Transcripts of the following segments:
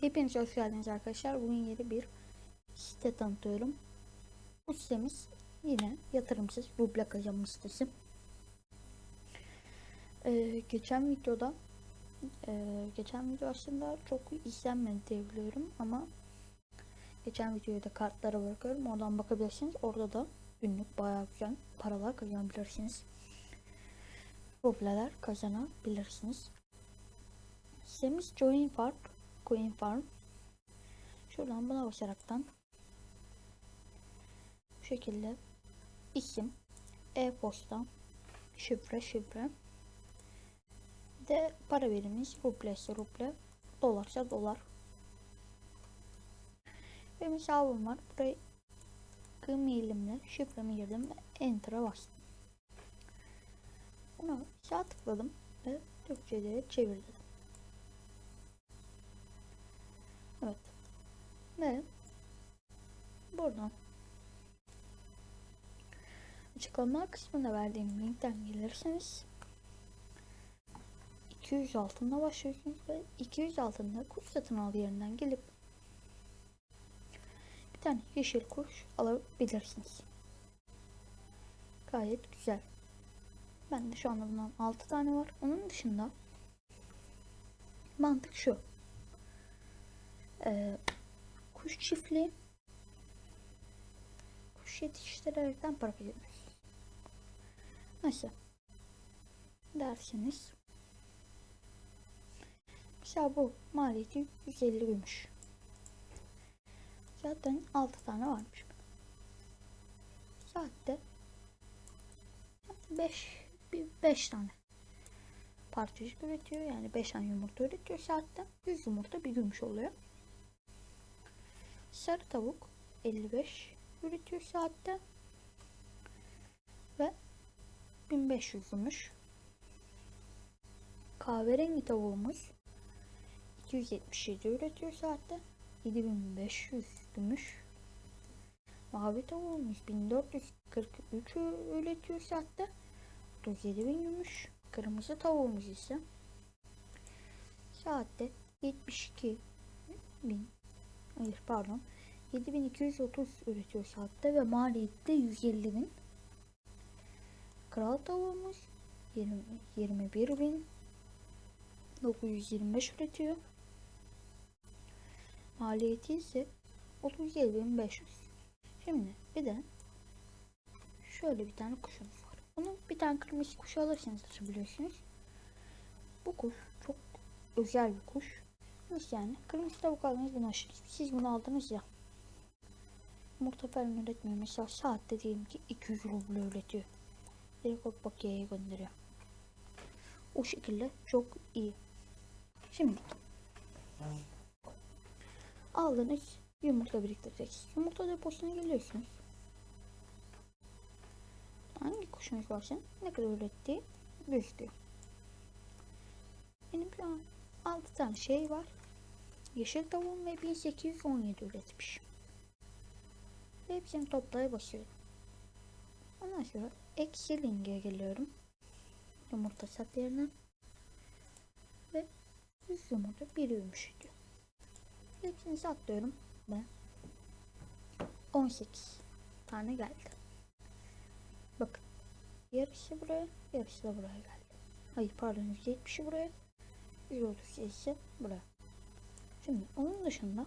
Hepiniz hoş geldiniz arkadaşlar. Bugün yeni bir site tanıtıyorum. Bu sitemiz yine yatırımsız ruble kazanma sitesi. Ee, geçen videoda e, geçen video aslında çok izlenmedi diye biliyorum ama geçen videoyu da kartlara bırakıyorum. Oradan bakabilirsiniz. Orada da günlük bayağı güzel paralar kazanabilirsiniz. Rubleler kazanabilirsiniz. Sitemiz Join Farm Coin Farm. Şuradan buna basaraktan bu şekilde isim, e-posta, şifre, şifre de para birimimiz ruble ise ruble, dolarsa dolar. Benim hesabım var. Buraya gmailimle şifremi girdim ve enter'a bastım. Buna sağ tıkladım ve Türkçe'ye çevirdim. Ve buradan açıklama kısmında verdiğim linkten gelirseniz 200 altında başlıyorsunuz ve 200 altında kuş satın al yerinden gelip bir tane yeşil kuş alabilirsiniz. Gayet güzel. Ben de şu anda bundan 6 tane var. Onun dışında mantık şu. Ee, kuş çiftliği kuş yetiştirerekten para kazanıyoruz. Nasıl? Derseniz mesela bu maliyeti 150 gümüş. Zaten 6 tane varmış. Saatte 5 5 tane parçacık üretiyor. Yani 5 tane yumurta üretiyor saatte. 100 yumurta bir gümüş oluyor. Sarı tavuk 55 üretiyor saatte. Ve 1500 gümüş. Kahverengi tavuğumuz 277 üretiyor saatte. 7500 gümüş. Mavi tavuğumuz 1443 üretiyor saatte. 37.000 gümüş. Kırmızı tavuğumuz ise saatte 72 bin hayır pardon 7230 üretiyor saatte ve maliyette 150 bin. Kral tavuğumuz 20, 21 bin 925 üretiyor. Maliyeti ise 37.500. Şimdi bir de şöyle bir tane kuşumuz var. Bunu bir tane kırmızı kuş alırsanız biliyorsunuz. Bu kuş çok özel bir kuş. Nasıl yani? Kırmızı tavuk aldınız bunu aşırınız. Siz bunu aldınız ya. Yumurta falan üretmiyor. Mesela saatte diyelim ki 200 ruble üretiyor. Direkt o bakiyeye gönderiyor. O şekilde çok iyi. Şimdi aldınız yumurta biriktireceksiniz. Yumurta deposuna geliyorsunuz. Hangi kuşunuz varsa ne kadar ürettiği gözüküyor. Benim şu an 6 tane şey var. Yeşil tavuğum ve 1817 üretmiş. Hepsini toplaya basıyorum. Ondan sonra eksi linke geliyorum. Yumurta sat yerine. Ve 100 yumurta bir yumuş diyor. Hepsini satlıyorum ve 18 tane geldi. Bakın. Yarısı buraya, yarısı da buraya geldi. Hayır pardon 170'i buraya, 130 ise buraya. Şimdi onun dışında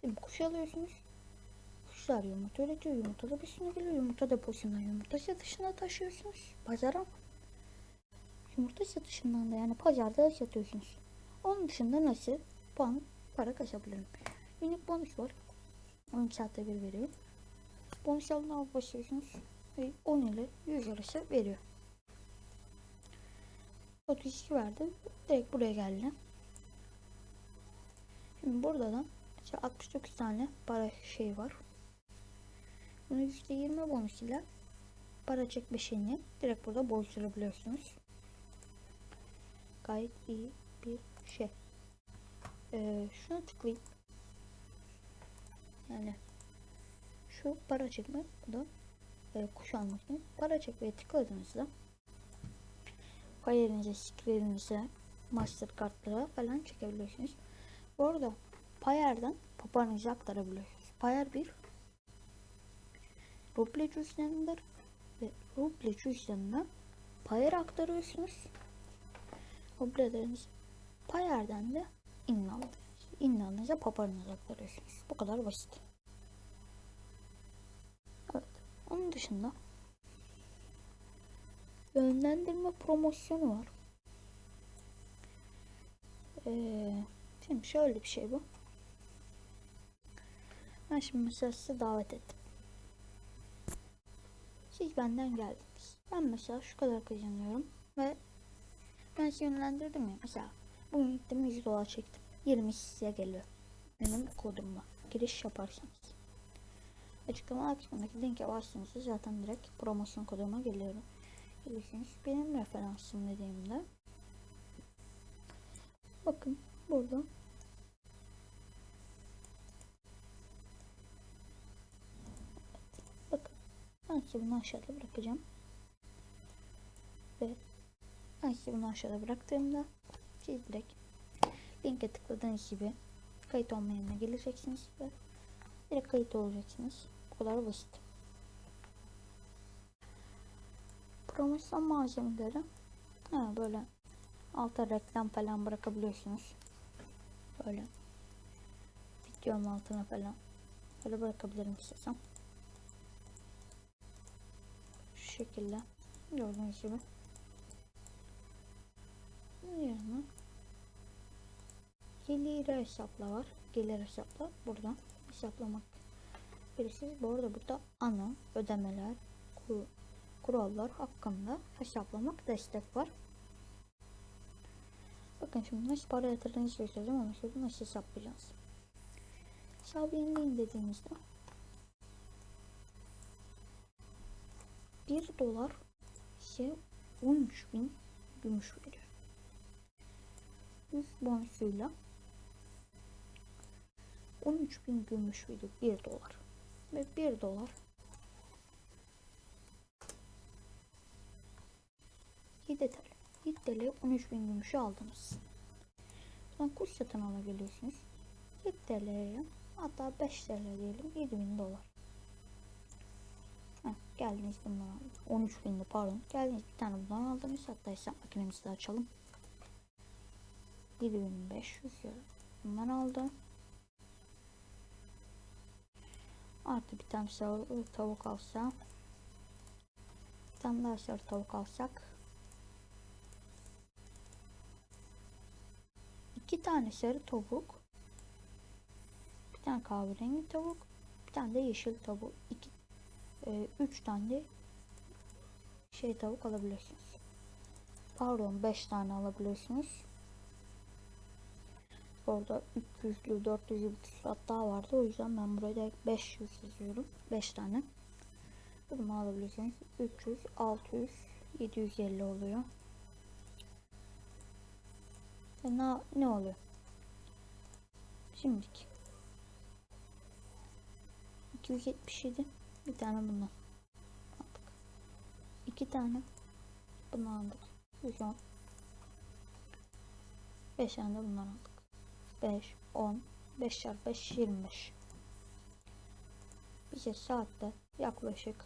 şimdi kuş alıyorsunuz. Kuşlar yumurta üretiyor. Yumurta deposuna geliyor. Yumurta deposundan yumurta satışına taşıyorsunuz. Pazara. Yumurta satışından da yani pazarda satıyorsunuz. Onun dışında nasıl puan para kazanabilirim. Günlük bonus var. 10 saatte bir veriyor. Bonus alına basıyorsunuz. Ve 10 ile 100 arası veriyor. 32 verdi. Direkt buraya geldi. Şimdi burada da işte 69 tane para şey var. Bunu %20 bonus ile para çekme şeyini direkt burada bozdurabiliyorsunuz. Gayet iyi bir şey. Ee, şuna tıklayayım. Yani şu para çekme bu da e, kuş almak için para çekmeye tıkladığınızda kariyerinize, screeninize Mastercard'lara falan çekebiliyorsunuz. Bu arada Payer'den paranızı aktarabiliyorsunuz. Payer bir ruble cüzdanıdır ve ruble cüzdanına Payer aktarıyorsunuz. Rubleleriniz Payer'den de İnnal. İnnalınıza paranızı aktarıyorsunuz. Bu kadar basit. Evet. Onun dışında yönlendirme promosyonu var. Ee, şimdi şöyle bir şey bu. Ben şimdi mesela size davet ettim. Siz benden geldiniz. Ben mesela şu kadar kazanıyorum ve ben sizi yönlendirdim ya. Mesela bugün gittim 100 dolar çektim. 20 size geliyor. Benim kodumla giriş yaparsanız. Açıklama kısmındaki linke bastığınızda zaten direkt promosyon koduma geliyorum. Gelirsiniz. Benim referansım dediğimde bakın burada bunu aşağıda bırakacağım ve size bunu aşağıda bıraktığımda siz direkt linke tıkladığınız gibi kayıt olma yerine geleceksiniz ve direkt kayıt olacaksınız. Bu kadar basit. Promosyon malzemeleri ha, böyle alta reklam falan bırakabiliyorsunuz. Böyle videonun altına falan böyle bırakabilirim istesem. Şekilde gördüğünüz gibi. Yerine gelir hesapla var. Gelir hesapla buradan hesaplamak bilirsiniz. Bu arada burada ana ödemeler kur, kurallar hakkında hesaplamak destek var. Bakın şimdi nasıl para yatırdığınızı göstereceğim ama şurada nasıl hesaplayacağız. Hesabı yenileyin dediğimizde 1 dolar size 13 bin gümüş veriyor. 100 bonusuyla 13 bin gümüş veriyor 1 dolar. Ve 1 dolar 7 TL. 7 TL 13 bin gümüşü aldınız. Sonra kuş satın alabiliyorsunuz. 7 TL'ye hatta 5 TL diyelim 7 bin dolar. Heh, geldiniz bundan aldınız. 13 binde pardon. Geldiniz bir tane bundan aldınız. Hatta hesap makinemizi de açalım. 7500 lira. Bundan aldım. Artı bir tane sarı tavuk alsa. Bir tane daha sarı tavuk alsak. iki tane sarı tavuk. Bir tane kahverengi tavuk. Bir tane de yeşil tavuk. iki, e, üç tane şey tavuk alabiliyorsunuz. Pardon 5 tane alabiliyorsunuz. Orada 300'lü 400'lü bir küsurat daha vardı. O yüzden ben buraya direkt 500 yazıyorum. 5 tane. Bunu alabilirsiniz. 300, 600, 750 oluyor. E ne, ne oluyor? Şimdiki. 277. Bir tane bundan. Aldık. İki tane. Bunu aldık. 110. 5 tane de bundan aldık. 5, 10, 5 çarpı 5, 25. Bize saatte yaklaşık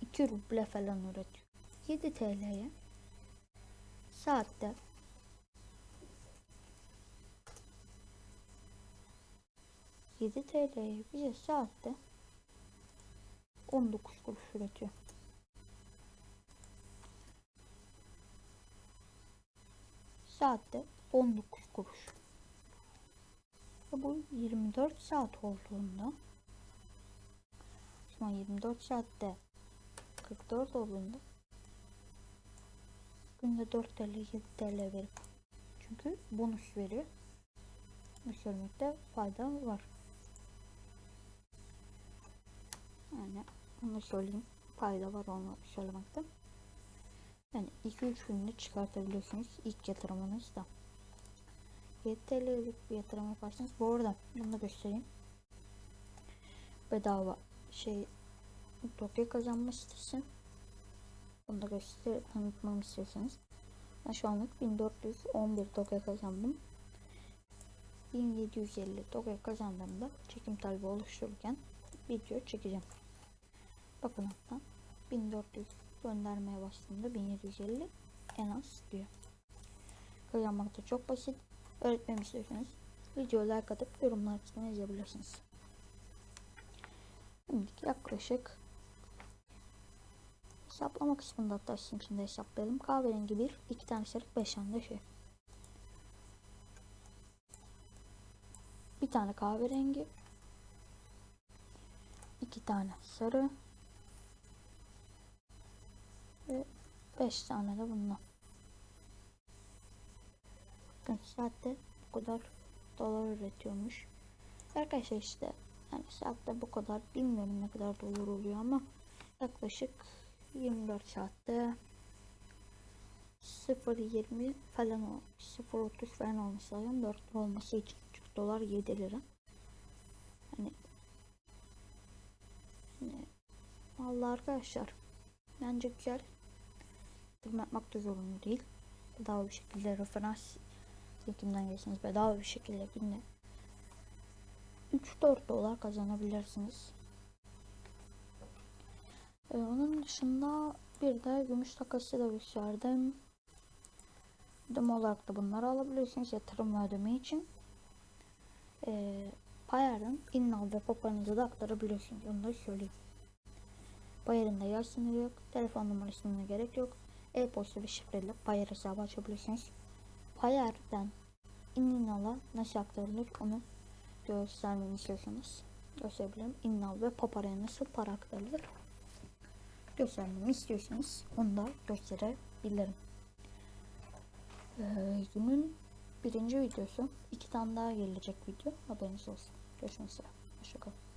2 ruble falan üretiyor. 7 TL'ye saatte Yedi TL'ye bize saatte 19 kuruş üretiyor. Saatte 19 kuruş. Ve bu 24 saat olduğunda an 24 saatte 44 olduğunda günde 4 TL 7 TL verip çünkü bonus veriyor. Söylemekte fayda var. Yani onu söyleyeyim. Fayda var onu söylemekte. Yani 2-3 günde çıkartabiliyorsunuz ilk yatırımınızda. 7 TL'lik bir yatırım yaparsanız bu arada bunu da göstereyim. Bedava şey Tokyo kazanma sitesi. Bunu da göster tanıtmamı istiyorsanız. Ben şu anlık 1411 token kazandım. 1750 token kazandığımda çekim talebi oluştururken video çekeceğim. Bakın hatta 1400 göndermeye başladığımda 1750 en az diyor. Kazanmak da çok basit. Öğretmemi istiyorsanız video like atıp yorumlar kısmına yazabilirsiniz. Şimdi yaklaşık hesaplama kısmında hatta şimdi, hesaplayalım. Kahverengi bir, iki tane sarı, beş tane de şey. Bir tane kahverengi, iki tane sarı 5 tane de bundan. Bakın saatte bu kadar dolar üretiyormuş. Arkadaşlar işte yani saatte bu kadar bilmiyorum ne kadar dolar oluyor ama yaklaşık 24 saatte 0.20 falan 0.30 falan olması lazım 4 olması için çünkü dolar 7 lira hani yani, vallahi arkadaşlar bence güzel yatırım yapmak da zorunlu değil bedava bir şekilde referans linkimden gelseniz bedava bir şekilde günde 3-4 dolar kazanabilirsiniz. Ee, onun dışında bir de gümüş takası da gösterdim. Ödeme olarak da bunları alabilirsiniz yatırım ödeme için. Ee, Payar'ın InNav ve papanızı da aktarabiliyorsunuz. Onu da söyleyeyim. Payar'ın da yaş sınırı yok. Telefon numarasına gerek yok. E-posta ve şifreyle Payar hesabı açabilirsiniz. Payar'dan InNav'a nasıl aktarılır onu göstermemi istiyorsanız gösterebilirim. İnnal ve paparaya nasıl para aktarılır göstermemi istiyorsanız onu da gösterebilirim. Ee, günün birinci videosu. iki tane daha gelecek video. Haberiniz olsun. Görüşmek üzere. Hoşçakalın.